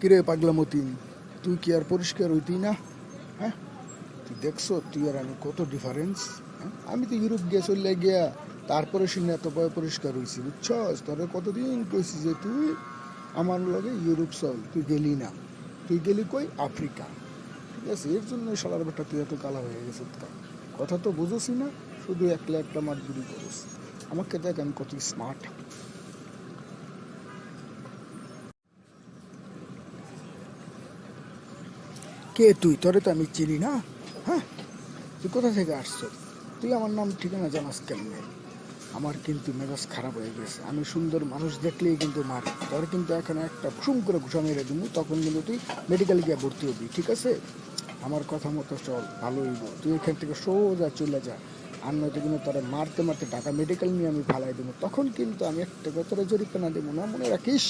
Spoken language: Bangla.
কিরে পাগলা মতিন তুই কি আর পরিষ্কার হইতি না? হ্যাঁ? তুই দেখছ, তুই আর আমি কত ডিফারেন্স আমি তো ইউরোপ গিয়ে চলে গিয়া তারপরে শুনে এত বয় পরিষ্কার হয়েছি বুঝছস? তোরে কতদিন কইছি যে তুই আমার লগে ইউরোপ চল, তুই গেলি না। তুই গেলি কই? আফ্রিকা। ঠিক আছে, এর জন্য সালার বেটা তুই এত কালা হয়ে গেছে কথা তো বুঝোসি না, শুধু একলা একটা মাতগুড়ি করস। আমাকে দেখ আমি কত স্মার্ট কে তুই? তোরে তো আমি চিনি না। হ্যাঁ? তুই কোথা থেকে আসছো? তুই আমার নাম ঠিকানা জানাস কেমনে? আমার কিন্তু মেজাজ খারাপ হয়ে গেছে। আমি সুন্দর মানুষ দেখলেই কিন্তু মারি। তোর কিন্তু এখানে একটা ভুসুম করে ঘুষা মেরে দিব তখন কিন্তু তুই মেডিকেলে গিয়ে ভর্তি হবি, ঠিক আছে? আমার কথা মতো চল, ভালোই বল তুই এখান থেকে সোজা চলে যা। আর নয়তো কিন্তু তোরা মারতে মারতে টাকা মেডিকেল নিয়ে আমি ফালাই দেবো তখন কিন্তু আমি একটা তোরা জরিপানা দেবো না মনে রাখিস?